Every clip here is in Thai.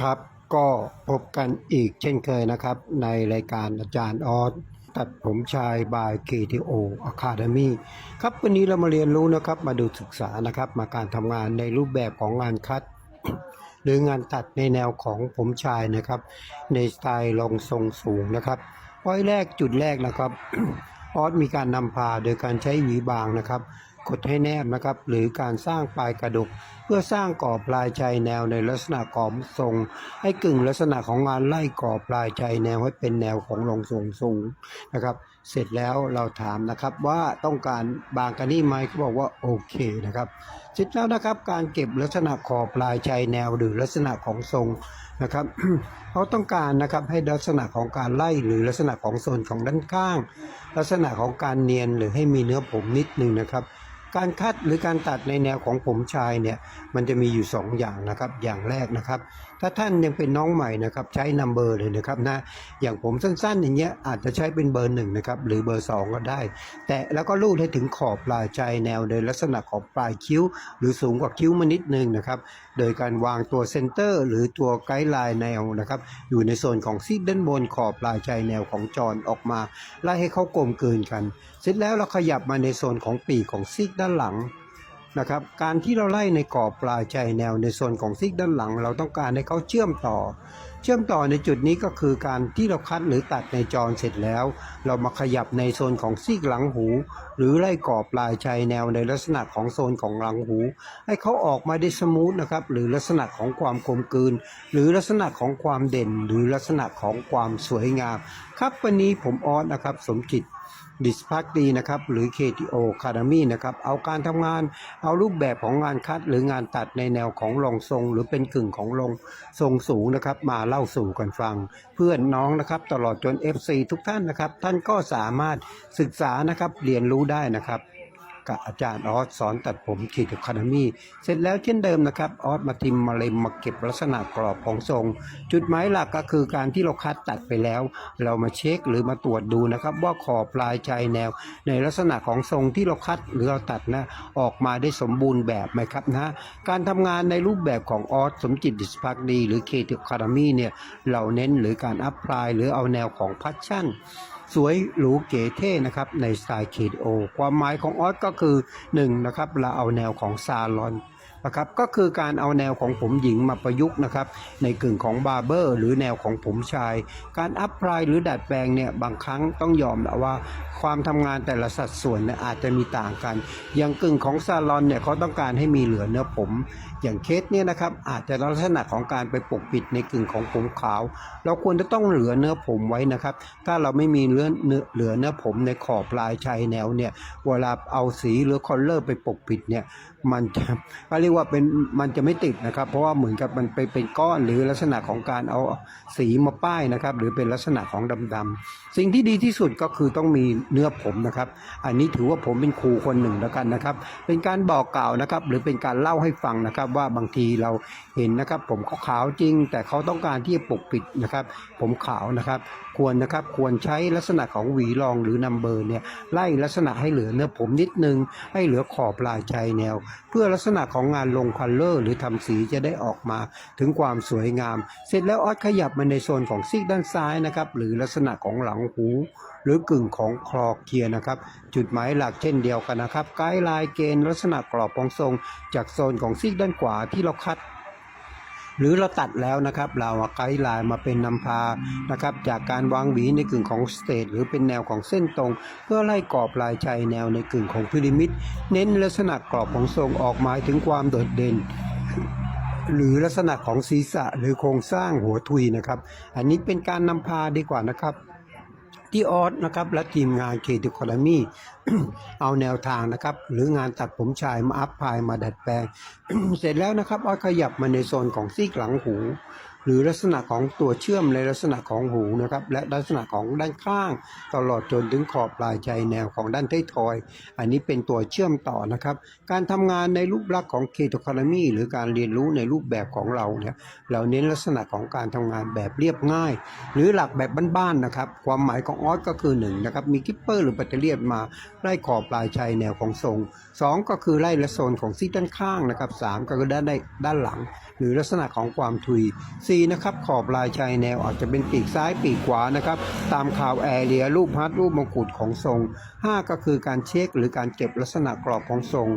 ครับก็พบกันอีกเช่นเคยนะครับ ในรายการอาจารย์ออสตัดผมชายบาย KTO Academy ครับวันนี้เรามาเรียนรู้นะครับมาดูศึกษานะครับ มาการทำงานในรูปแบบของงานคัด หรืองานตัดในแนวของผมชายนะครับ ในสไตล์ลงทรงสูงนะครับร้อยแรกจุดแรกนะครับออสมีการนำพาโดยการใช้หวีบางนะครับ กดให้แนบนะครับ หรือการสร้างปลายกระดุก เพื่อสร้างกรอบปลายใจแนวในลักษณะกรอบทรง ให้กึ่งลักษณะของงานไล่กรอบปลายใจแนวให้เป็นแนวของลงทรงสูงนะครับ เสร็จแล้วเราถามนะครับว่าต้องการบางกันนี่ไหมเขาบอกว่าโอเคนะครับเสร็จแล้วนะครับการเก็บลักษณะขอบปลายใจแนวหรือลักษณะของทรงนะครับเขาต้องการนะครับให้ลักษณะของการไล่หรือลักษณะของโซนของด้านข้าง ลักษณะของการเนียนหรือให้มีเนื้อผมนิดนึงนะครับ การคัดหรือการตัดในแนวของผมชายเนี่ยมันจะมีอยู่ 2 อย่างนะครับ อย่างแรกนะครับ ถ้าท่านยังเป็นน้องใหม่นะครับใช้นัมเบอร์เลยนะครับนะอย่างผมสั้นๆ อย่างเงี้ยอาจจะใช้เป็นเบอร์หนึ่งนะครับหรือเบอร์สองก็ได้ แต่แล้วก็ลูดให้ถึงขอบปลายใจแนวโดยลักษณะของปลายคิ้ว หรือสูงกว่าคิ้วมานิดนึงนะครับ โดยการวางตัวเซนเตอร์ หรือตัวไกด์ไลน์แนวนะครับอยู่ในโซนของซีดด้านบนขอบปลายใจแนวของจอนออกมาไล่ให้เขากลมเกินกัน เสร็จแล้วเราขยับมาในโซนของปีกของซีกด้านหลัง นะครับ การที่เราไล่ในกรอบปลายใจแนวในโซนของซีกด้านหลัง เราต้องการให้เขาเชื่อมต่อ เชื่อมต่อในจุดนี้ก็คือการที่เราคัดหรือตัดในจรเสร็จแล้ว เรามาขยับในโซนของซีกหลังหู หรือไล่กรอบปลายใจแนวในลักษณะของโซนของหลังหู ให้เขาออกมาได้สมูทนะครับหรือลักษณะของความกลมกลืน หรือลักษณะของความเด่น หรือลักษณะของความสวยงาม ครับวันนี้ผมออสนะครับ สมจิต ดิสพักดีนะครับหรือ KTO Academy นะครับเอาการทำงานเอารูปแบบของงานคัดหรืองานตัดในแนวของลงทรง หรือเป็นกึ่งของลงทรงสูงนะครับมาเล่าสู่กันฟัง เพื่อนน้องนะครับตลอดจน FC ทุกท่านนะครับ ท่านก็สามารถศึกษานะครับเรียนรู้ได้นะครับ กับอาจารย์ออสสอนตัดผมขีดคานามีเสร็จแล้วเช่นเดิมนะครับออสมาทิมมาเลมมาเก็บลักษณะกรอบของทรง จุดหมายหลักก็คือการที่เราคัดตัดไปแล้ว เรามาเช็คหรือมาตรวจดูนะครับว่าขอบปลายใจแนว ในลักษณะของทรงที่เราคัดหรือเราตัดนะออกมาได้สมบูรณ์แบบไหมครับนะการทำงานในรูปแบบของออสสมจิตดิสพักดี หรือเคทคารามีเนี่ยเราเน้นหรือการอัพพลายหรือเอาแนวของพัชชั่น สวยหรูเก๋เท่นะครับในสไตล์เคโอความหมายของออสก็คือ1นะครับเราเอาแนวของซาลอน นะครับก็คือการเอาแนวของผมหญิงมาประยุกต์นะครับในกึ่งของบาร์เบอร์หรือแนวของผมชาย การอัพพลายหรือดัดแปลงเนี่ยบางครั้งต้องยอมนะว่าความทำงานแต่ละสัดส่วนเนี่ยอาจจะมีต่างกัน อย่างกึ่งของซาลอนเนี่ยเขาต้องการให้มีเหลือเนื้อผม อย่างเคสเนี่ยนะครับอาจจะลักษณะของการไปปกปิดในกึ่งของผมขาว เราควรจะต้องเหลือเนื้อผมไว้นะครับ ถ้าเราไม่มีเหลือเนื้อเหลือเนื้อผมในขอบปลายชายแนวเนี่ยเวลาเอาสีหรือคอลเลอร์ไปปกปิดเนี่ย มันจะเขาเรียกว่าเป็นมันจะไม่ติดนะครับ เพราะว่าเหมือนกับมันไปเป็นก้อนหรือลักษณะของการเอาสีมาป้ายนะครับ หรือเป็นลักษณะของดำๆสิ่งที่ดีที่สุดก็คือต้องมีเนื้อผมนะครับ อันนี้ถือว่าผมเป็นครูคนหนึ่งแล้วกันนะครับ เป็นการบอกกล่าวนะครับ หรือเป็นการเล่าให้ฟังนะครับ ว่าบางทีเราเห็นนะครับ ผมเขาขาวจริง แต่เขาต้องการที่จะปกปิดนะครับ ผมขาวนะครับ ควรนะครับควรใช้ลักษณะของหวีรองหรือนัมเบอร์เนี่ยไล่ลักษณะให้เหลือเนื้อผมนิดนึงให้เหลือขอบปลายใจแนวเพื่อลักษณะของงานลงคัลเลอร์หรือทำสีจะได้ออกมาถึงความสวยงาม เสร็จแล้วออสขยับมาในโซนของซีกด้านซ้ายนะครับหรือลักษณะของหลังหู หรือกึ่งของคลอเคียนะครับ จุดหมายหลักเช่นเดียวกันนะครับไกด์ไลน์เกณฑ์ลักษณะกรอบของทรง จากโซนของซีกด้านขวาที่เราคัด หรือเราตัดแล้วนะครับ เราเอาไกด์ไลน์มาเป็นนำพานะครับจากการวางหวีในกึ่งของสเตทหรือเป็นแนวของเส้นตรง เพื่อไล่กรอบลายชายแนวในกึ่งของพีระมิด เน้นลักษณะกรอบของทรงออกหมายถึงความโดดเด่นหรือลักษณะของศีรษะหรือโครงสร้างหัวทุยนะครับ อันนี้เป็นการนำพาดีกว่านะครับ ที่ออสนะครับและทีมงานเคดูคอร์มี่เอาแนวทางนะครับ หรืองานตัดผมชายมาอัพพายมาดัดแปลง เสร็จแล้วนะครับออสขยับมาในโซนของซีกหลังหู หรือลักษณะของตัวเชื่อมในลักษณะของหูนะครับและลักษณะของด้านข้าง ตลอดจนถึงขอบปลายใจแนวของด้านท้ายทอย อันนี้เป็นตัวเชื่อมต่อนะครับ การทำงานในรูปลักษณ์ของเคทูคอร์มีหรือการเรียนรู้ในรูปแบบของเราเนี่ยเราเน้นลักษณะของการทำงานแบบเรียบง่าย หรือหลักแบบบ้านๆนะครับ ความหมายของออสก็คือ1นงนะครับมีกิปเปอร์หรือแบตเตอรี่มาไล่ขอบปลายชัยแนวของทรง 2 ก็คือไล่ละโซนของซีด้านข้างนะครับ3ก็คือด้านได้ด้านหลังหรือลักษณะของความทุย 4. นะครับขอบลายชายแนวอาจจะเป็นปีกซ้ายปีกขวานะครับตามข่าวแอเรียรูปฮัทรูปมงกุฎของทรง 5 ก็คือการเช็คหรือการเก็บลักษณะกรอบของทรง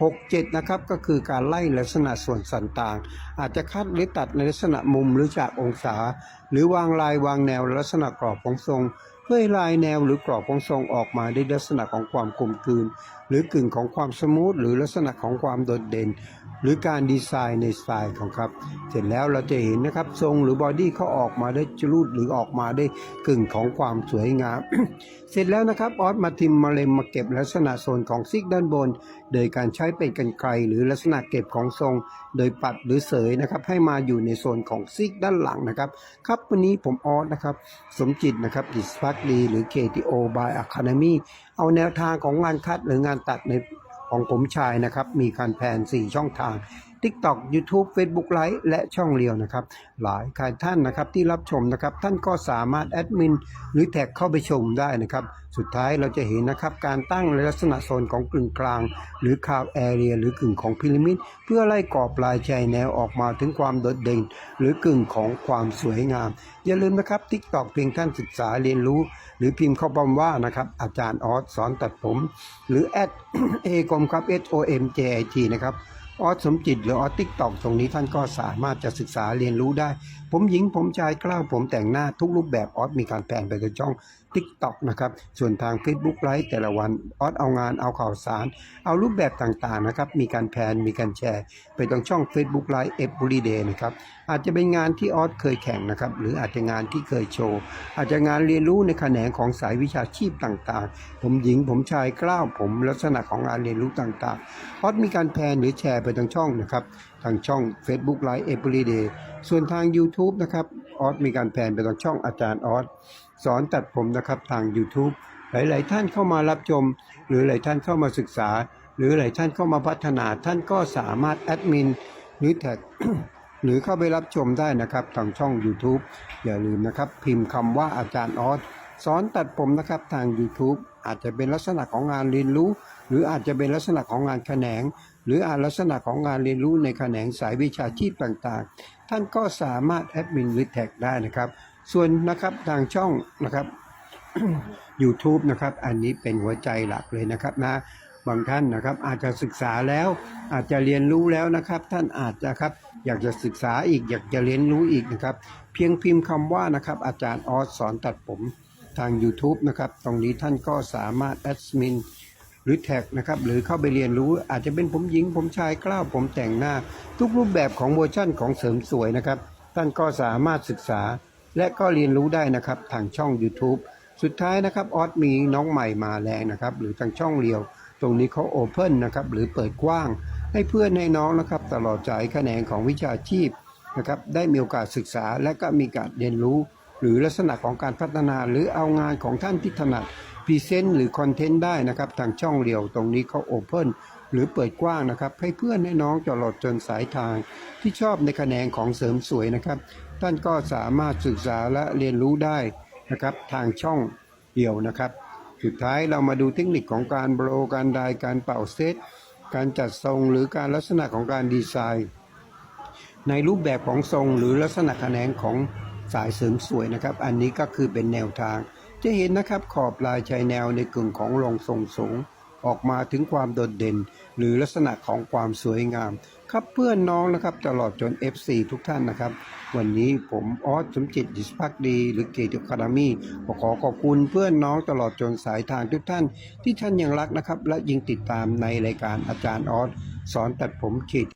6 7นะครับก็คือการไล่ลักษณะส่วนสันต่าง อาจจะคัดหรือตัดในลักษณะมุมหรือจากองศา หรือวางลายวางแนวลักษณะกรอบของทรง เพื่อให้ลายแนวหรือกรอบของทรงออกมาได้ลักษณะของความกลมกลืน หรือกึ่งของความสมูทหรือลักษณะของความโดดเด่น หรือการดีไซน์ในสไตล์ของครับเสร็จแล้วเราจะเห็นนะครับทรงหรือบอดี้เขาออกมาได้จรูดหรือออกมาได้กึ่งของความสวยงาม เสร็จแล้วนะครับออสมาทิมมาเลมมาเก็บลักษณะโซนของซิกด้านบน โดยการใช้เป็นกันไกรหรือลักษณะเก็บของทรง โดยปัดหรือเสยนะครับให้มาอยู่ในโซนของซิกด้านหลังนะครับ ครับวันนี้ผมออสนะครับสมจิตนะครับดิสพักดีหรือ KTO by Academy เอาแนวทางของงานคัดหรืองานตัดใน ของผมชายนะครับ มีการแผน4 ช่องทาง TikTok YouTube Facebook Live และช่องเรียวนะครับ หลายใครท่านนะครับที่รับชมนะครับ ท่านก็สามารถแอดมินหรือแท็กเข้าไปชมได้นะครับ สุดท้ายเราจะเห็นนะครับการตั้งลักษณะโซนของกึ่งกลาง หรือคาวแอเรียหรือกึ่งของพีระมิดเพื่อไล่กรอบลายชายแนวออกมาถึงความโดดเด่น หรือกึ่งของความสวยงาม อย่าลืมนะครับ TikTok เพียงท่านศึกษาเรียนรู้ หรือพิมพ์เข้าคำว่านะครับอาจารย์ออสสอนตัดผม หรือแอดเอกมครับ S O M J I T นะครับ ออสสมจิตหรือออสติ๊กตอกตรงนี้ท่านก็สามารถจะศึกษาเรียนรู้ได้ ผมหญิงผมชายกล้าวผมแต่งหน้าทุกรูปแบบออสมีการแปลนไปในช่อง t ิ k t o k นะครับ ส่วนทาง Facebook ไลฟ์แต่ละวันออสเอางานเอาข่าวสาร เอารูปแบบต่างๆนะครับ มีการแพนมีการแชร์ ไปตรงช่อง Facebook ไลฟ์ Every Day นะครับ อาจจะเป็นงานที่ออสเคยแข่งนะครับ หรืออาจจะงานที่เคยโชว์ อาจจะงานเรียนรู้ในแขนงของสายวิชาชีพต่างๆ ผมหญิงผมชายกล้าวผมลักษณะของงานเรียนรู้ต่างๆออสมีการแพนหรือแชร์ไปทางช่องนะครับทางช่อง Facebook Live Every Day ส่วนทาง YouTube นะครับออสมีการแพลนไปทางช่องอาจารย์ออสสอนตัดผมนะครับทาง YouTube หลาย ๆ ท่านเข้ามารับชม หรือหลายท่านเข้ามาศึกษา หรือหลายท่านเข้ามาพัฒนาท่านก็สามารถแอดมินหรือแท็กหรือเข้าไปรับชมได้นะครับทางช่อง YouTube อย่าลืมนะครับ พิมพ์คำว่าอาจารย์ออสสอนตัดผมนะครับทาง YouTube อาจจะเป็นลักษณะของงานเรียนรู้ หรืออาจจะเป็นลักษณะของงานแขนง หรืออาจลักษณะของงานเรียนรู้ในแขนงสายวิชาชีพต่าง ๆ ท่านก็สามารถแอดมินหรือแท็กได้นะครับ ส่วนนะครับทางช่องนะครับ YouTube นะครับ อันนี้เป็นหัวใจหลักเลยนะครับนะบางท่านนะครับอาจจะศึกษาแล้วอาจจะเรียนรู้แล้วนะครับ ท่านอาจจะครับอยากจะศึกษาอีกอยากจะเรียนรู้อีกนะครับ เพียงพิมพ์คำว่านะครับ อาจารย์ออสสอนตัดผมทาง YouTube นะครับ ตรงนี้ท่านก็สามารถแอดมิน หรือแท็กนะครับหรือเข้าไปเรียนรู้อาจจะเป็นผมหญิง ผมชายกล้าวผมแต่งหน้า ทุกรูปแบบของเวอร์ชั่นของเสริมสวยนะครับ ท่านก็สามารถศึกษา และก็เรียนรู้ได้นะครับทางช่อง YouTube สุดท้ายนะครับออสมีน้องใหม่มาแรงนะครับหรือทางช่องเรียว ตรงนี้เขาโอเพนนะครับหรือเปิดกว้าง ให้เพื่อนให้น้องนะครับตลอดสายแขนงของวิชาชีพนะครับได้มีโอกาสศึกษาและก็มีการเรียนรู้ หรือลักษณะของการพัฒนาหรือเอางานของท่านที่ถนัด พรีเซนต์หรือคอนเทนต์ได้นะครับทางช่องเรียวตรงนี้เขาโอเพนหรือเปิดกว้างนะครับ ให้เพื่อนให้น้องตลอดจนสายทาง ที่ชอบในแขนงของเสริมสวยนะครับ ท่านก็สามารถศึกษาและเรียนรู้ได้นะครับ ทางช่องเดียวนะครับ สุดท้ายเรามาดูเทคนิคของการโบรการไดายการเป่าเซตการจัดทรงหรือการลักษณะของการดีไซน์ ในรูปแบบของทรงหรือลักษณะแขนงของสายเสริมสวยนะครับ อันนี้ก็คือเป็นแนวทาง จะเห็นนะครับขอบลายชายแนวในกึ่งของรองทรงสูง ออกมาถึงความโดดเด่น หรือลักษณะของความสวยงาม ครับเพื่อนน้องนะครับตลอดจน FC ทุกท่านนะครับ วันนี้ผมออสสมจิตดิสพักดี หรือเกติคารามีขอขอบคุณเพื่อนน้องตลอดจนสายทางทุกท่าน ที่ท่านยังรักนะครับ และยิงติดตามในรายการอาจารย์ออสสอนตัดผมเขต